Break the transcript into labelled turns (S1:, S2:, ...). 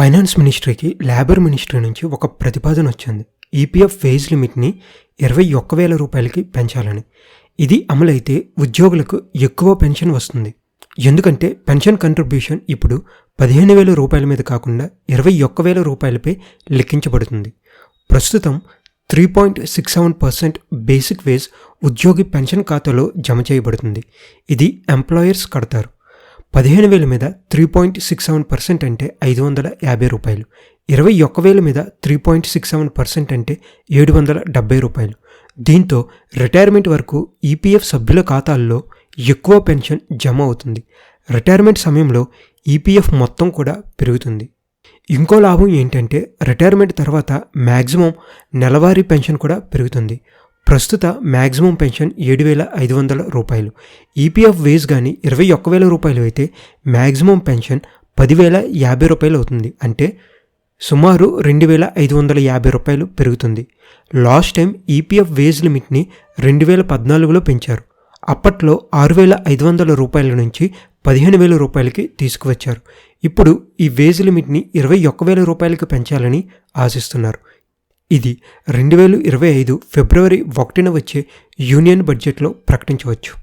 S1: Finance మినిస్ట్రీకి labour ministry నుంచి ఒక ప్రతిపాదన వచ్చింది. ఈపీఎఫ్ వేజ్ లిమిట్ని ఇరవై ఒక్క వేల రూపాయలకి పెంచాలని. ఇది అమలైతే ఉద్యోగులకు ఎక్కువ పెన్షన్ వస్తుంది. ఎందుకంటే పెన్షన్ కంట్రిబ్యూషన్ ఇప్పుడు పదిహేను వేల రూపాయల మీద కాకుండా ఇరవై ఒక్క వేల రూపాయలపై లెక్కించబడుతుంది. ప్రస్తుతం three point six seven percent basic wage ఉద్యోగి పెన్షన్ ఖాతాలో జమ చేయబడుతుంది. ఇది ఎంప్లాయర్స్ కడతారు. పదిహేను వేల మీద three point six seven percent అంటే ఐదు వందల యాభై రూపాయలు. ఇరవై ఒక్క వేల మీద three point six seven percent అంటే ఏడు వందల డెబ్బై రూపాయలు. దీంతో రిటైర్మెంట్ వరకు ఈపీఎఫ్ సభ్యుల ఖాతాల్లో ఎక్కువ పెన్షన్ జమ అవుతుంది. రిటైర్మెంట్ సమయంలో ఈపీఎఫ్ మొత్తం కూడా పెరుగుతుంది. ఇంకో లాభం ఏంటంటే రిటైర్మెంట్ తర్వాత మ్యాక్సిమం నెలవారీ పెన్షన్ కూడా పెరుగుతుంది. ప్రస్తుత మ్యాక్సిమం పెన్షన్ ఏడు వేల ఐదు వందల రూపాయలు. ఈపీఎఫ్ వేజ్ కానీ ఇరవై ఒక్క వేల రూపాయలు అయితే మ్యాక్సిమం పెన్షన్ పదివేల యాభై రూపాయలు అవుతుంది. అంటే సుమారు రెండు వేల ఐదు వందల యాభై రూపాయలు పెరుగుతుంది. లాస్ట్ టైం ఈపీఎఫ్ వేజ్ లిమిట్ని రెండు వేల పద్నాలుగులో పెంచారు. అప్పట్లో ఆరు వేల ఐదు వందల రూపాయల నుంచి పదిహేను వేల రూపాయలకి తీసుకువచ్చారు. ఇప్పుడు ఈ వేజ్ లిమిట్ని ఇరవై ఒక్క వేల రూపాయలకి పెంచాలని ఆశిస్తున్నారు. ఇది రెండు వేల ఇరవై ఐదు ఫిబ్రవరి ఒకటిన వచ్చే యూనియన్ బడ్జెట్లో ప్రకటించవచ్చు.